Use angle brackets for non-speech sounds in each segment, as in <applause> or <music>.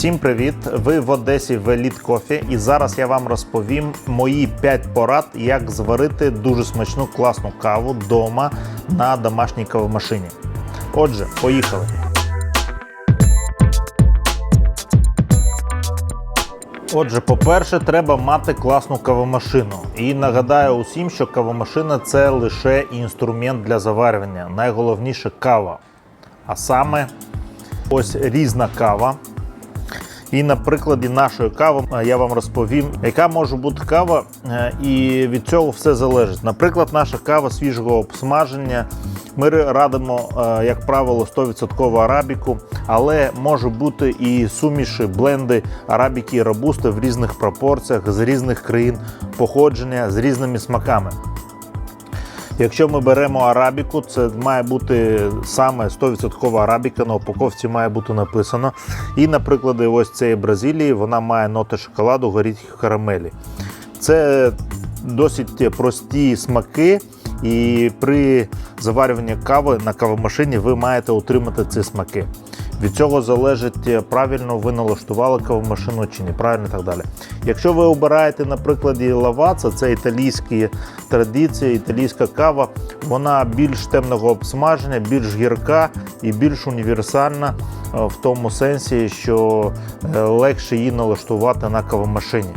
Всім привіт! Ви в Одесі в Elite Coffee і зараз я вам розповім мої 5 порад, як зварити дуже смачну класну каву вдома на домашній кавомашині. Отже, поїхали! Отже, по-перше, треба мати класну кавомашину. І нагадаю усім, що кавомашина це лише інструмент для заварювання. Найголовніше кава. А саме ось різна кава. І на прикладі нашої кави е, я вам розповім, яка може бути кава, е, і від цього все залежить. Наприклад, наша кава свіжого обсмаження. Ми радимо, е, як правило, 100% арабіку, але може бути і суміші, бленди арабіки і робусти в різних пропорціях, з різних країн походження, з різними смаками. Якщо ми беремо арабіку, це має бути саме 100% арабіка, на упаковці має бути написано. І, наприклад, ось цієї Бразилії вона має ноти шоколаду, горіть карамелі. Це досить прості смаки, і при заварюванні кави на кавомашині ви маєте отримати ці смаки. Від цього залежить, правильно ви налаштували кавомашину чи ні, правильно і так далі. Якщо ви обираєте, наприклад, лаваца, це італійські традиції, італійська кава, вона більш темного обсмаження, більш гірка і більш універсальна в тому сенсі, що е, легше її налаштувати на кавомашині.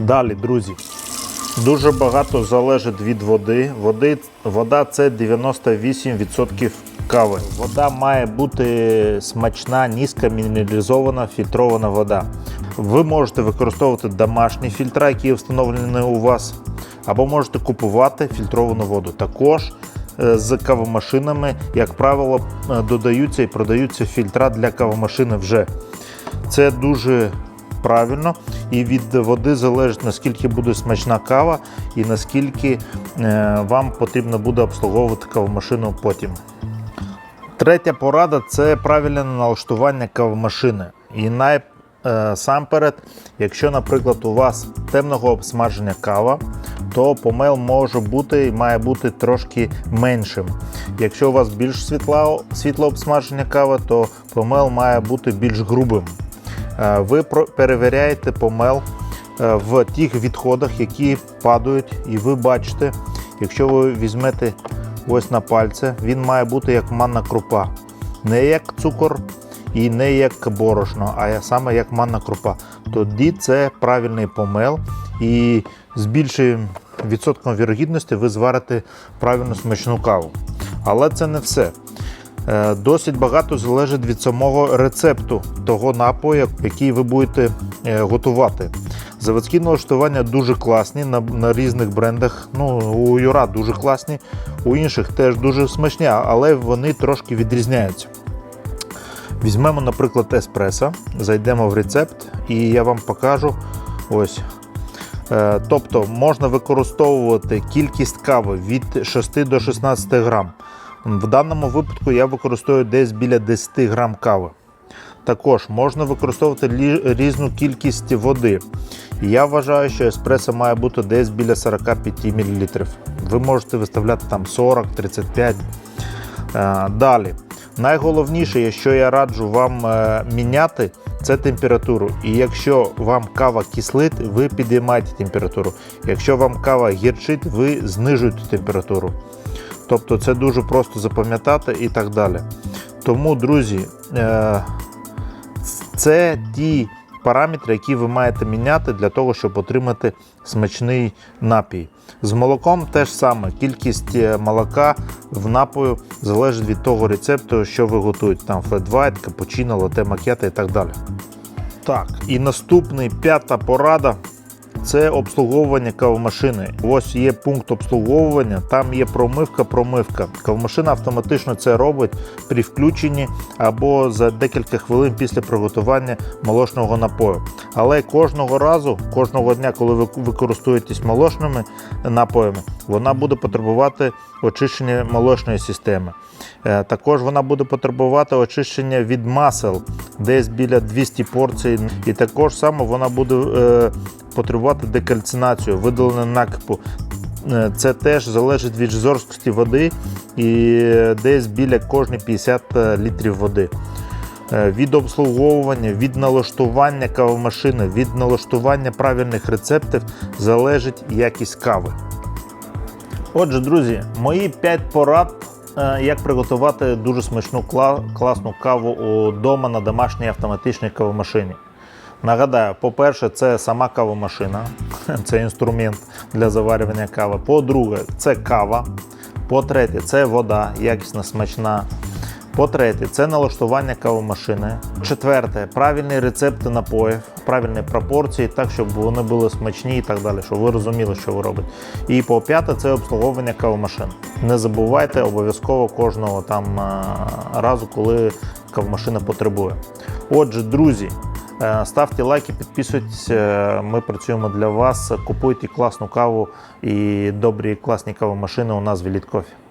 Далі, друзі. Дуже багато залежить від води. Води вода це 98% кави. Вода має бути смачна, низька мінералізована, фільтрована вода. Ви можете використовувати домашні фільтра, які встановлені у вас, або можете купувати фільтровану воду. Також е, з кавомашинами, як правило, е, додаються і продаються фільтра для кавомашини вже. Це дуже правильно, і від води залежить наскільки буде смачна кава і наскільки е, вам потрібно буде обслуговувати кавомашину потім. Третя порада це правильне налаштування кавомашини. І найсамперед, якщо, наприклад, у вас темного обсмаження кава, то помел може бути і має бути трошки меншим. Якщо у вас більш світла, світло обсмаження кави, то помел має бути більш грубим. Е, ви перевіряєте помел е, в тих відходах, які падають, і ви бачите, якщо ви візьмете ось на пальце, він має бути як манна крупа. Не як цукор і не як борошно, а саме як манна крупа. Тоді це правильний помел і з більшим відсотком вірогідності ви зварите правильну смачну каву. Але це не все. Е, досить багато залежить від самого рецепту того напою, який ви будете е, готувати. Заводські налаштування дуже класні на на різних брендах. Ну, У Юра дуже класні, у інших теж дуже смачні, але вони трошки відрізняються. Візьмемо, наприклад, еспресо, зайдемо в рецепт і я вам покажу. ось. Е, тобто можна використовувати кількість кави від 6 до 16 грам. В даному випадку я використовую десь біля 10 грам кави. Також можна використовувати різну кількість води. Я вважаю, що еспресо має бути десь біля 45 мл. Ви можете виставляти там 40-35. Е, далі. Найголовніше, що я раджу вам е, міняти, це температуру. І якщо вам кава кислить, ви підіймаєте температуру. Якщо вам кава гірчить, ви знижуєте температуру. Тобто це дуже просто запам'ятати і так далі. Тому, друзі, е, це ті параметри, які ви маєте міняти для того, щоб отримати смачний напій. З молоком теж саме. Кількість е, молока в напою залежить від того рецепту, що ви готуєте. Там флет white, капучино, лате макета і так далі. Так, і наступний п'ята порада це обслуговування кавомашини. Ось є пункт обслуговування, там є промивка, промивка. Кавомашина автоматично це робить при включенні або за декілька хвилин після приготування молочного напою. Але кожного разу, кожного дня, коли ви використовуєтесь молочними напоями, вона буде потребувати очищення молочної системи. Е, також вона буде потребувати очищення від масел, десь біля 200 порцій. І також само вона буде е, потребувати декальцинацію, видалення накипу. Е, це теж залежить від жорсткості води і десь біля кожні 50 літрів води. Е, Від обслуговування, від налаштування кавомашини, від налаштування правильних рецептів залежить якість кави. Отже, друзі, мої 5 порад, е, як приготувати дуже смачну класну каву удома на домашній автоматичній кавомашині. Нагадаю, по-перше, це сама кавомашина, <laughs> це інструмент для заварювання кави. По-друге, це кава. По-третє, це вода, якісна, смачна. По-третє, це налаштування кавомашини. Четверте, правильні рецепти напоїв, правильні пропорції, так, щоб вони були смачні і так далі, щоб ви розуміли, що ви робите. І по п'яте, це обслуговування кавомашин. Не забувайте обов'язково кожного там е, разу, коли кавомашина потребує. Отже, друзі, ставте лайки, підписуйтесь. е, Ми працюємо для вас. Купуйте класну каву і добрі класні кавомашини у нас в Elite Coffee.